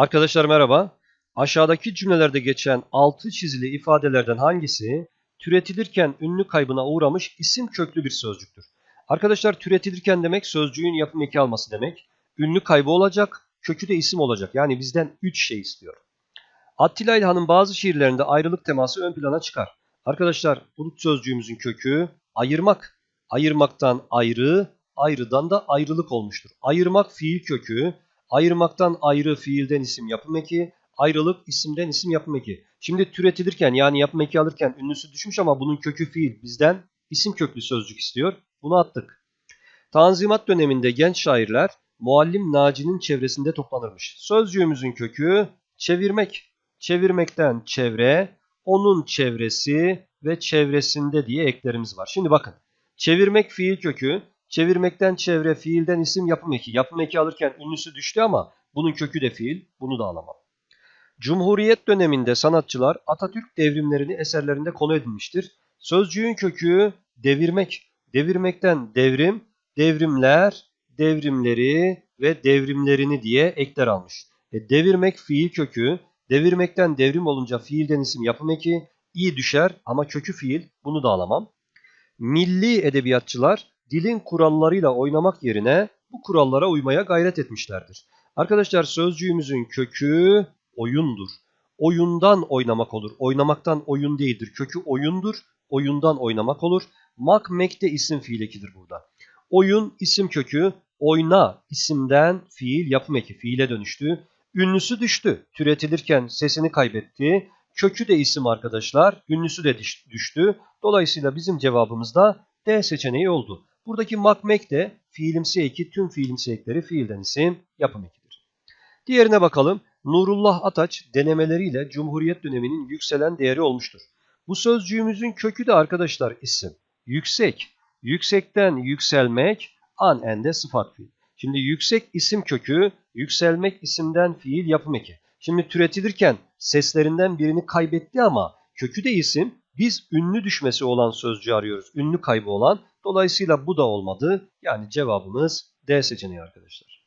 Arkadaşlar merhaba. Aşağıdaki cümlelerde geçen altı çizili ifadelerden hangisi türetilirken ünlü kaybına uğramış isim köklü bir sözcüktür? Arkadaşlar türetilirken demek sözcüğün yapım eki alması demek. Ünlü kaybı olacak, kökü de isim olacak. Yani bizden 3 şey istiyor. Attila İlhan'ın bazı şiirlerinde ayrılık teması ön plana çıkar. Arkadaşlar bu sözcüğümüzün kökü ayırmak. Ayırmaktan ayrı, ayrıdan da ayrılık olmuştur. Ayırmak fiil kökü, Ayırmaktan ayrı fiilden isim yapım eki, ayrılık isimden isim yapım eki. Şimdi türetilirken yani yapım eki alırken ünlüsü düşmüş ama bunun kökü fiil bizden isim köklü sözcük istiyor. Bunu attık. Tanzimat döneminde genç şairler Muallim Naci'nin çevresinde toplanırmış. Sözcüğümüzün kökü çevirmek. Çevirmekten çevre, onun çevresi ve çevresinde diye eklerimiz var. Şimdi bakın. Çevirmek fiil kökü, Çevirmekten çevre, fiilden isim, yapım eki. Yapım eki alırken ünlüsü düştü ama bunun kökü de fiil. Bunu da alamam. Cumhuriyet döneminde sanatçılar Atatürk devrimlerini eserlerinde konu edinmiştir. Sözcüğün kökü devirmek. Devirmekten devrim, devrimler, devrimleri ve devrimlerini diye ekler almış. E, devirmek fiil kökü. Devirmekten devrim olunca fiilden isim yapım eki. iyi düşer ama kökü fiil. Bunu da alamam. Milli edebiyatçılar dilin kurallarıyla oynamak yerine bu kurallara uymaya gayret etmişlerdir. Arkadaşlar sözcüğümüzün kökü oyundur. Oyundan oynamak olur. Oynamaktan oyun değildir. Kökü oyundur. Oyundan oynamak olur. Mak mek de isim fiil ekidir burada. Oyun isim kökü. Oyna isimden fiil yapım eki. Fiile dönüştü. Ünlüsü düştü. Türetilirken sesini kaybetti. Kökü de isim arkadaşlar. Ünlüsü de düştü. Dolayısıyla bizim cevabımız da D seçeneği oldu. Buradaki makmek de fiilimsi eki tüm fiilimsi ekleri fiilden isim yapım ekidir. Diğerine bakalım. Nurullah Ataç denemeleriyle Cumhuriyet döneminin yükselen değeri olmuştur. Bu sözcüğümüzün kökü de arkadaşlar isim. Yüksek. Yüksekten yükselmek an ende sıfat fiil. Şimdi yüksek isim kökü, yükselmek isimden fiil yapım eki. Şimdi türetilirken seslerinden birini kaybetti ama kökü de isim. Biz ünlü düşmesi olan sözcüğü arıyoruz. Ünlü kaybı olan. Dolayısıyla bu da olmadı. Yani cevabımız D seçeneği arkadaşlar.